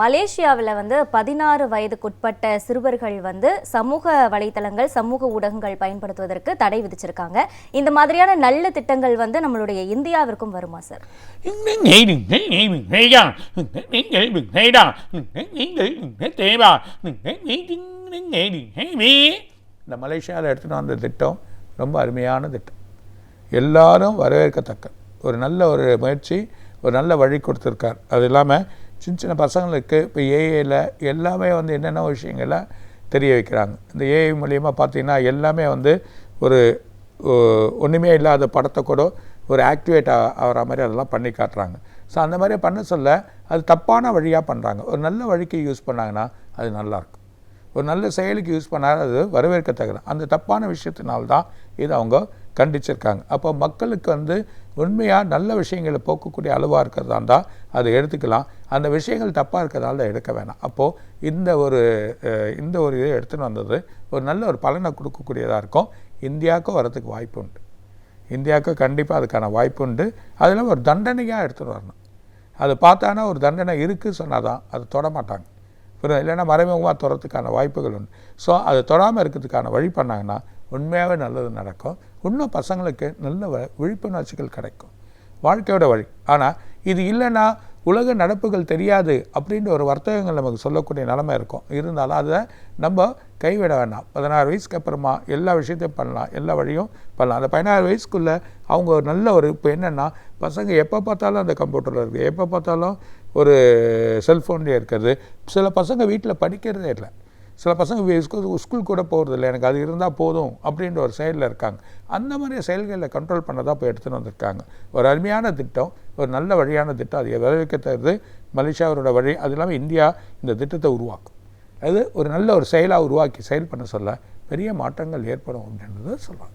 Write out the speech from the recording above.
மலேசியாவில் வந்து பதினாறு வயதுக்குட்பட்ட சிறுவர்கள் வந்து சமூக வலைத்தளங்கள் சமூக ஊடகங்கள் பயன்படுத்துவதற்கு தடை விதிச்சிருக்காங்க. இந்த மாதிரியான நல்ல திட்டங்கள் வந்து நம்மளுடைய இந்தியாவிற்கும் வருமா சார்? இந்த மலேசியாவில் எடுத்துகிட்டு வந்த திட்டம் ரொம்ப அருமையான திட்டம். எல்லாரும் வரவேற்கத்தக்க ஒரு நல்ல ஒரு முயற்சி ஒரு நல்ல வழி கொடுத்துருக்கார். அது இல்லாமல் சின்ன சின்ன பசங்களுக்கு இப்போ ஏஐயில் எல்லாமே வந்து என்னென்ன விஷயங்களை தெரிய வைக்கிறாங்க. இந்த ஏஐ மூலியமாக பார்த்தீங்கன்னா எல்லாமே வந்து ஒரு ஒன்றுமே இல்லாத படத்தை கூட ஒரு ஆக்டிவேட் ஆகிற மாதிரி அதெல்லாம் பண்ணி காட்டுறாங்க. ஸோ அந்த மாதிரி பண்ண சொல்ல அது தப்பான வழியாக பண்ணுறாங்க ஒரு நல்ல வழிக்கு யூஸ் பண்ணாங்கன்னா அது நல்லாயிருக்கும் ஒரு நல்ல செயலுக்கு யூஸ் பண்ணால் அது வரவேற்கத்தக்கது. அந்த தப்பான விஷயத்தினால்தான் இதை அவங்க கண்டிச்சிருக்காங்க. அப்போ மக்களுக்கு வந்து உண்மையாக நல்ல விஷயங்களை போக்கக்கூடிய அளவாக இருக்கிறதா இருந்தால் அதை எடுத்துக்கலாம். அந்த விஷயங்கள் தப்பாக இருக்கிறதால எடுக்க வேணாம். அப்போது இந்த ஒரு இந்த ஒரு இதை எடுத்துன்னு வந்தது ஒரு நல்ல ஒரு பலனை கொடுக்கக்கூடியதாக இருக்கும். இந்தியாவுக்கும் வரதுக்கு வாய்ப்பு உண்டு. இந்தியாவுக்கு கண்டிப்பாக அதுக்கான வாய்ப்பு உண்டு. அதில் ஒரு தண்டனையாக எடுத்துகிட்டு வரணும். அது பார்த்தானா ஒரு தண்டனை இருக்குது சொன்னால் தான் அது தொட மாட்டாங்க. புரியுது? இல்லைன்னா மறைமுகமாக தொடறதுக்கான வாய்ப்புகள் உண்டு. ஸோ அதை தொடாமல் இருக்கிறதுக்கான வழி பண்ணாங்கன்னா உண்மையாகவே நல்லது நடக்கும். இன்னும் பசங்களுக்கு நல்ல வ- விழிப்புணர்ச்சிகள் கிடைக்கும். வாழ்க்கையோட வழி. ஆனால் இது இல்லைன்னா உலக நடப்புகள் தெரியாது அப்படின்ற ஒரு வர்த்தகங்கள் நமக்கு சொல்லக்கூடிய நிலமை இருக்கும். இருந்தாலும் அதை நம்ம கைவிட வேண்டாம் பதினாறு வயசுக்கு அப்புறமா எல்லா விஷயத்தையும் பண்ணலாம். எல்லா வழியும் பண்ணலாம். அந்த பதினாறு வயசுக்குள்ளே அவங்க ஒரு நல்ல ஒரு இப்போ என்னென்னா பசங்க எப்போ பார்த்தாலும் அந்த கம்ப்யூட்டரில் இருக்குது. எப்போ பார்த்தாலும் ஒரு செல்ஃபோன்லேயே இருக்கிறது. சில பசங்க வீட்டில் படிக்கிறதே இல்லை. சில பசங்க ஸ்கூல் ஸ்கூல் கூட போகிறதில்ல எனக்கு அது இருந்தால் போதும் அப்படின்ற ஒரு செயலில் இருக்காங்க. அந்த மாதிரி செயல்களை கண்ட்ரோல் பண்ண தான் இப்போ எடுத்துகிட்டு வந்திருக்காங்க. ஒரு அருமையான திட்டம் ஒரு நல்ல வழியான திட்டம். அதை தருது மலேசியாவோட வழி அது இல்லாமல் இந்தியா இந்த திட்டத்தை உருவாக்கும். அது ஒரு நல்ல ஒரு செயலாக உருவாக்கி செயல் பண்ண சொல்ல பெரிய மாற்றங்கள் ஏற்படும் அப்படின்றத சொல்லலாம்